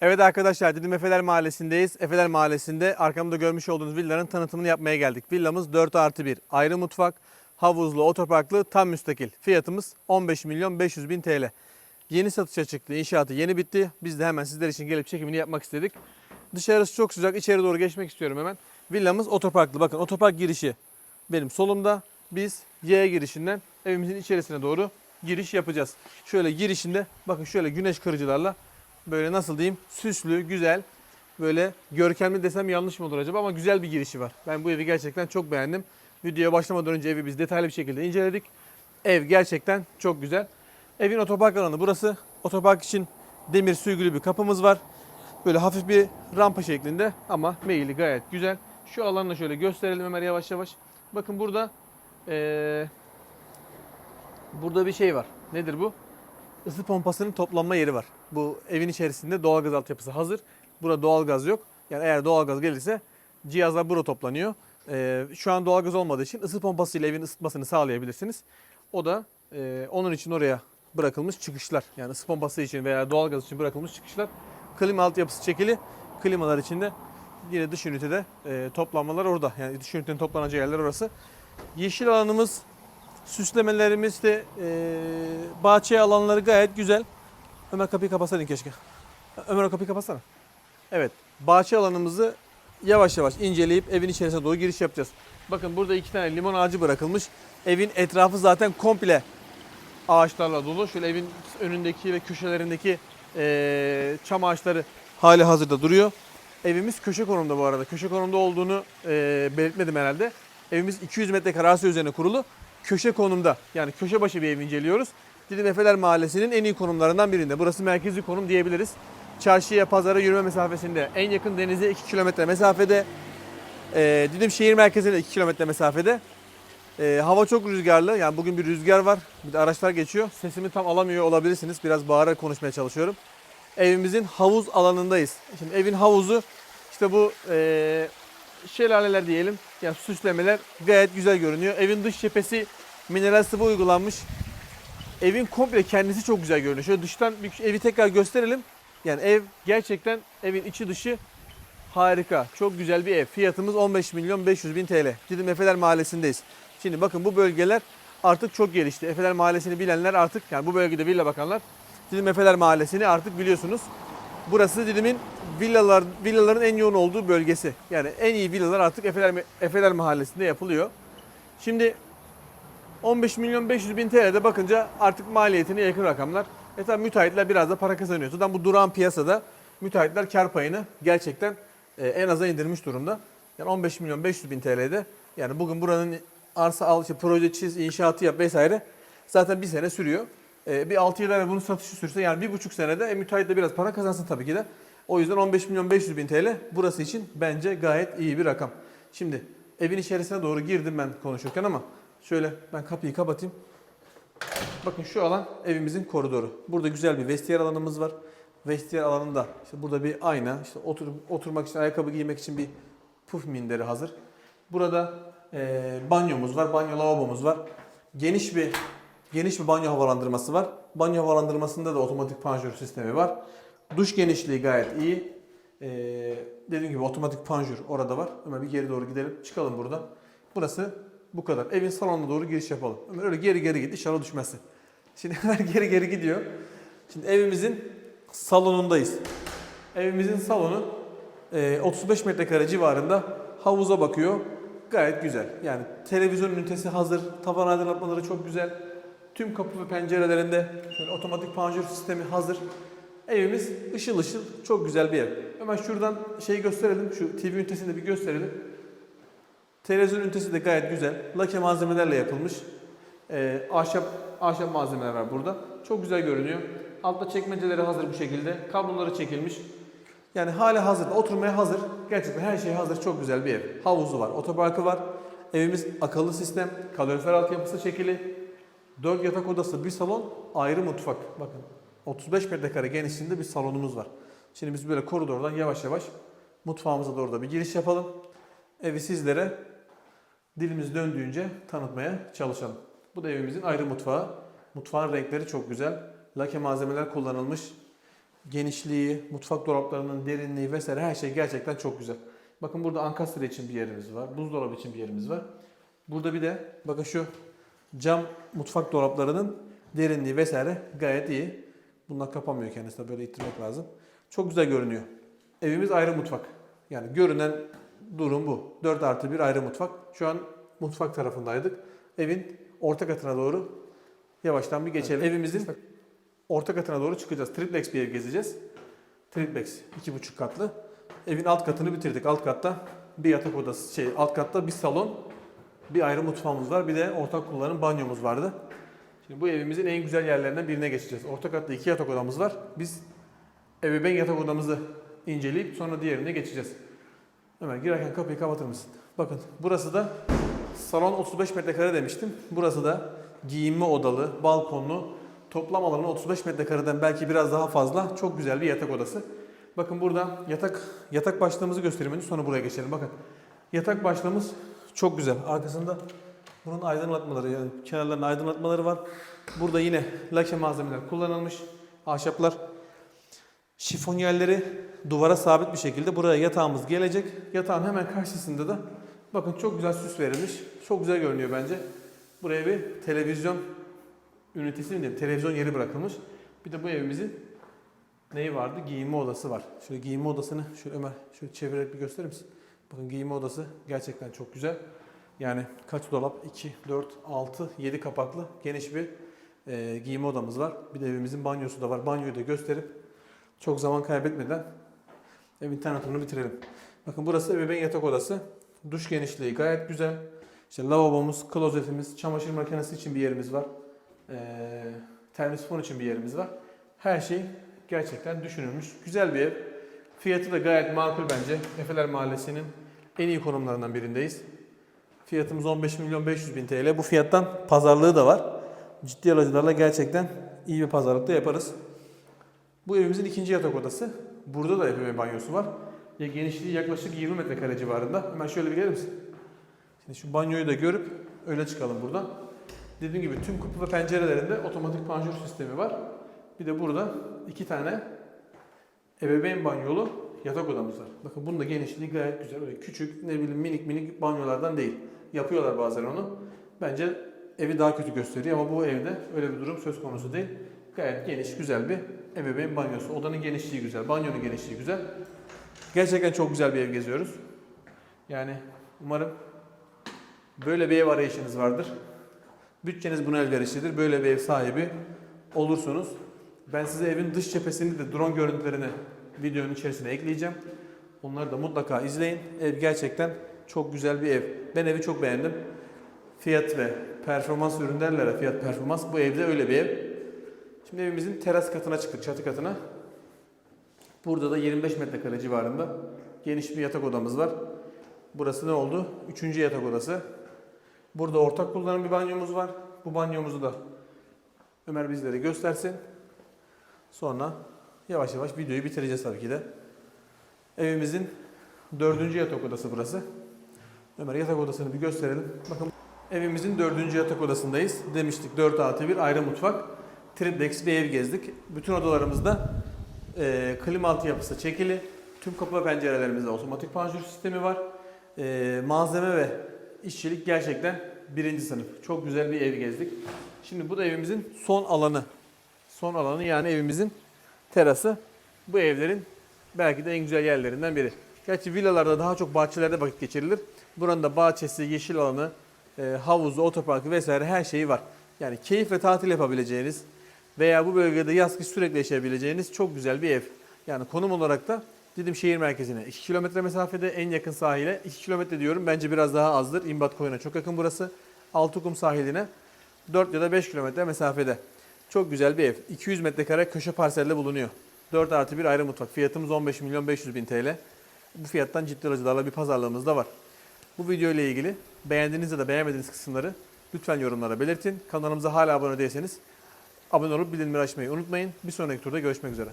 Evet arkadaşlar Didim Efeler Mahallesi'ndeyiz. Efeler Mahallesi'nde arkamda görmüş olduğunuz villanın tanıtımını yapmaya geldik. Villamız 4 artı 1. Ayrı mutfak, havuzlu, otoparklı, tam müstakil. Fiyatımız 15 milyon 500 bin TL. Yeni satışa çıktı. İnşaatı yeni bitti. Biz de hemen sizler için gelip çekimini yapmak istedik. Dışarısı çok sıcak. İçeri doğru geçmek istiyorum hemen. Villamız otoparklı. Bakın otopark girişi benim solumda. Biz Y girişinden evimizin içerisine doğru giriş yapacağız. Şöyle girişinde bakın şöyle güneş kırıcılarla böyle nasıl diyeyim süslü, güzel, böyle görkemli desem yanlış mı olur acaba ama güzel bir girişi var. Ben bu evi gerçekten çok beğendim. Videoya başlamadan önce evi biz detaylı bir şekilde inceledik. Ev gerçekten çok güzel. Evin otopark alanı burası. Otopark için demir sürgülü bir kapımız var. Böyle hafif bir rampa şeklinde ama meyili gayet güzel. Şu alanı şöyle gösterelim Ömer yavaş yavaş. Bakın burada eee, burada bir şey var. Nedir bu? Isı pompasının toplanma yeri var. Bu evin içerisinde doğalgaz altyapısı hazır. Burada doğalgaz yok. Yani eğer doğalgaz gelirse cihazlar burada toplanıyor. Ee, şu an doğalgaz olmadığı için ısı pompasıyla evin ısıtmasını sağlayabilirsiniz. O da e, onun için oraya bırakılmış çıkışlar. Yani ısı pompası için veya doğalgaz için bırakılmış çıkışlar. Klima altyapısı çekili. Klimalar içinde yine dış ünitede e, toplanmalar orada. Yani dış ünitenin toplanacağı yerler orası. Yeşil alanımız Süslemelerimiz de e, bahçe alanları gayet güzel. Ömer kapıyı kapatsaydın keşke. Ömer kapıyı kapatsana. Evet. Bahçe alanımızı yavaş yavaş inceleyip evin içerisine doğru giriş yapacağız. Bakın burada iki tane limon ağacı bırakılmış. Evin etrafı zaten komple ağaçlarla dolu. Şöyle evin önündeki ve köşelerindeki e, çam ağaçları hali hazırda duruyor. Evimiz köşe konumda bu arada. Köşe konumda olduğunu e, belirtmedim herhalde. Evimiz 200 metrekare arsa üzerine kurulu. Köşe konumda. Yani köşe başı bir ev inceliyoruz. Didim Efeler Mahallesi'nin en iyi konumlarından birinde. Burası merkezi konum diyebiliriz. Çarşıya, pazara yürüme mesafesinde. En yakın denize 2 kilometre mesafede. E, Didim şehir merkezine 2 kilometre mesafede. E, hava çok rüzgarlı. Yani bugün bir rüzgar var. Bir de araçlar geçiyor. Sesimi tam alamıyor olabilirsiniz. Biraz bağırarak konuşmaya çalışıyorum. Evimizin havuz alanındayız. Şimdi evin havuzu işte bu e, şelaleler diyelim. Yani süslemeler gayet güzel görünüyor. Evin dış cephesi mineral sıvı uygulanmış. Evin komple kendisi çok güzel görünüyor. Şöyle dıştan bir evi tekrar gösterelim. Yani ev gerçekten evin içi dışı harika. Çok güzel bir ev. Fiyatımız 15 milyon 500 bin TL. Didim Efeler Mahallesi'ndeyiz. Şimdi bakın bu bölgeler artık çok gelişti. Efeler Mahallesi'ni bilenler artık yani bu bölgede villa bakanlar Didim Efeler Mahallesi'ni artık biliyorsunuz. Burası Didim'in villalar villaların en yoğun olduğu bölgesi. Yani en iyi villalar artık Efeler, Efeler Mahallesi'nde yapılıyor. Şimdi 15 milyon 500 bin TL'de bakınca artık maliyetine yakın rakamlar. E tabi müteahhitler biraz da para kazanıyor. Zaten bu duran piyasada müteahhitler kar payını gerçekten e, en aza indirmiş durumda. Yani 15 milyon 500 bin TL'de yani bugün buranın arsa al, işte proje çiz, inşaatı yap vesaire zaten bir sene sürüyor. E, bir 6 yıl bunun satışı sürse yani bir buçuk senede e, müteahhit de biraz para kazansın tabii ki de. O yüzden 15 milyon 500 bin TL burası için bence gayet iyi bir rakam. Şimdi evin içerisine doğru girdim ben konuşurken ama şöyle ben kapıyı kapatayım. Bakın şu alan evimizin koridoru. Burada güzel bir vestiyer alanımız var. Vestiyer alanında işte burada bir ayna, işte otur, oturmak için, ayakkabı giymek için bir puf minderi hazır. Burada eee, banyomuz var, banyo lavabomuz var. Geniş bir geniş bir banyo havalandırması var. Banyo havalandırmasında da otomatik panjur sistemi var. Duş genişliği gayet iyi. Ee, dediğim gibi otomatik panjur orada var. Ömer bir geri doğru gidelim. Çıkalım buradan. Burası bu kadar. Evin salonuna doğru giriş yapalım. Ömer öyle geri geri git inşallah düşmezsin. Şimdi Ömer geri geri gidiyor. Şimdi evimizin salonundayız. Evimizin salonu e, 35 metrekare civarında havuza bakıyor. Gayet güzel. Yani televizyon ünitesi hazır. Tavan aydınlatmaları çok güzel. Tüm kapı ve pencerelerinde şöyle otomatik panjur sistemi hazır. Evimiz ışıl ışıl çok güzel bir ev. Hemen şuradan şeyi gösterelim. Şu TV ünitesini de bir gösterelim. Televizyon ünitesi de gayet güzel. Lake malzemelerle yapılmış. Ee, ahşap ahşap malzemeler var burada. Çok güzel görünüyor. Altta çekmeceleri hazır bu şekilde. Kabloları çekilmiş. Yani hali hazır, oturmaya hazır. Gerçekten her şey hazır. Çok güzel bir ev. Havuzu var, otoparkı var. Evimiz akıllı sistem, kalorifer altyapısı çekili. 4 yatak odası, bir salon, ayrı mutfak. Bakın 35 metrekare genişliğinde bir salonumuz var. Şimdi biz böyle koridordan yavaş yavaş mutfağımıza doğru da bir giriş yapalım. Evi sizlere dilimiz döndüğünce tanıtmaya çalışalım. Bu da evimizin ayrı mutfağı. Mutfağın renkleri çok güzel. Lake malzemeler kullanılmış. genişliği, mutfak dolaplarının derinliği vesaire her şey gerçekten çok güzel. Bakın burada ankastre için bir yerimiz var. Buzdolabı için bir yerimiz var. Burada bir de bakın şu cam mutfak dolaplarının derinliği vesaire gayet iyi. Bunlar kapanmıyor kendisi böyle ittirmek lazım. Çok güzel görünüyor. Evimiz ayrı mutfak. Yani görünen durum bu. 4 artı 1 ayrı mutfak. Şu an mutfak tarafındaydık. Evin orta katına doğru yavaştan bir geçelim. Evimizin orta katına doğru çıkacağız. Triplex bir ev gezeceğiz. Triplex 2,5 katlı. Evin alt katını bitirdik. Alt katta bir yatak odası, şey alt katta bir salon, bir ayrı mutfağımız var. Bir de ortak kullanım banyomuz vardı. Şimdi bu evimizin en güzel yerlerinden birine geçeceğiz. Orta katta iki yatak odamız var. Biz ebeveyn yatak odamızı inceleyip sonra diğerine geçeceğiz. Ömer girerken kapıyı kapatır mısın? Bakın burası da salon 35 metrekare demiştim. Burası da giyinme odalı, balkonlu, toplam alanı 35 metrekareden belki biraz daha fazla çok güzel bir yatak odası. Bakın burada yatak yatak başlığımızı göstereyim sonra buraya geçelim. Bakın yatak başlığımız çok güzel. Arkasında bunun aydınlatmaları yani kenarlarında aydınlatmaları var. Burada yine lake malzemeler kullanılmış. Ahşaplar. Şifonyerleri duvara sabit bir şekilde buraya yatağımız gelecek. Yatağın hemen karşısında da bakın çok güzel süs verilmiş. Çok güzel görünüyor bence. Buraya bir televizyon ünitesi mi diyeyim, televizyon yeri bırakılmış. Bir de bu evimizin neyi vardı? Giyinme odası var. Şöyle giyinme odasını şöyle Ömer şöyle çevirerek bir gösterir misin? Bakın giyinme odası gerçekten çok güzel. Yani kaç dolap? 2, 4, 6, 7 kapaklı geniş bir e, giyinme odamız var. Bir de evimizin banyosu da var. Banyoyu da gösterip çok zaman kaybetmeden evin tanıtımını bitirelim. Bakın burası ebeveyn yatak odası. Duş genişliği gayet güzel. İşte lavabomuz, klozetimiz, çamaşır makinesi için bir yerimiz var. Ee, termosifon için bir yerimiz var. Her şey gerçekten düşünülmüş. Güzel bir ev. Fiyatı da gayet makul bence. Efeler Mahallesi'nin en iyi konumlarından birindeyiz. Fiyatımız 15 milyon 500 bin TL. Bu fiyattan pazarlığı da var. Ciddi alıcılarla gerçekten iyi bir pazarlık da yaparız. Bu evimizin ikinci yatak odası. Burada da ebeveyn banyosu var. Ya genişliği yaklaşık 20 metrekare civarında. Hemen şöyle bir gelir misin? Şimdi şu banyoyu da görüp öyle çıkalım buradan. Dediğim gibi tüm kapı ve pencerelerinde otomatik panjur sistemi var. Bir de burada iki tane ebeveyn banyolu yatak odamız var. Bakın bunun da genişliği gayet güzel. Öyle küçük ne bileyim minik minik banyolardan değil. Yapıyorlar bazen onu. Bence evi daha kötü gösteriyor ama bu evde öyle bir durum söz konusu değil. Gayet geniş, güzel bir ebeveyn banyosu. Odanın genişliği güzel, banyonun genişliği güzel. Gerçekten çok güzel bir ev geziyoruz. Yani umarım böyle bir ev arayışınız vardır. Bütçeniz buna elverişlidir. Böyle bir ev sahibi olursunuz. Ben size evin dış cephesini de drone görüntülerini videonun içerisine ekleyeceğim. Onları da mutlaka izleyin. Ev gerçekten çok güzel bir ev. Ben evi çok beğendim. Fiyat ve performans ürün derler ya, fiyat performans. Bu evde öyle bir ev. Şimdi evimizin teras katına çıktık, çatı katına. Burada da 25 metrekare civarında geniş bir yatak odamız var. Burası ne oldu? Üçüncü yatak odası. Burada ortak kullanım bir banyomuz var. Bu banyomuzu da Ömer bizlere göstersin. Sonra yavaş yavaş videoyu bitireceğiz tabii ki de. Evimizin dördüncü yatak odası burası. Ömer yatak odasını bir gösterelim. Bakın evimizin dördüncü yatak odasındayız. Demiştik 4 artı 1 ayrı mutfak. Triplex bir ev gezdik. Bütün odalarımızda e, klima altı yapısı çekili. Tüm kapı ve pencerelerimizde otomatik panjur sistemi var. E, malzeme ve işçilik gerçekten birinci sınıf. Çok güzel bir ev gezdik. Şimdi bu da evimizin son alanı. Son alanı yani evimizin terası. Bu evlerin belki de en güzel yerlerinden biri. Gerçi villalarda daha çok bahçelerde vakit geçirilir. Buranın da bahçesi, yeşil alanı, e, havuzu, otoparkı vesaire her şeyi var. Yani keyifle tatil yapabileceğiniz veya bu bölgede yaz kış sürekli yaşayabileceğiniz çok güzel bir ev. Yani konum olarak da Didim şehir merkezine 2 kilometre mesafede en yakın sahile 2 kilometre diyorum bence biraz daha azdır. İmbat Koyun'a çok yakın burası. Altıkum sahiline 4 ya da 5 kilometre mesafede. Çok güzel bir ev. 200 metrekare köşe parselde bulunuyor. 4 artı bir ayrı mutfak. Fiyatımız 15 milyon 500 bin TL. Bu fiyattan ciddi alıcılarla bir pazarlığımız da var. Bu video ile ilgili beğendiğiniz ya da beğenmediğiniz kısımları lütfen yorumlara belirtin. Kanalımıza hala abone değilseniz abone olup bildirimleri açmayı unutmayın. Bir sonraki turda görüşmek üzere.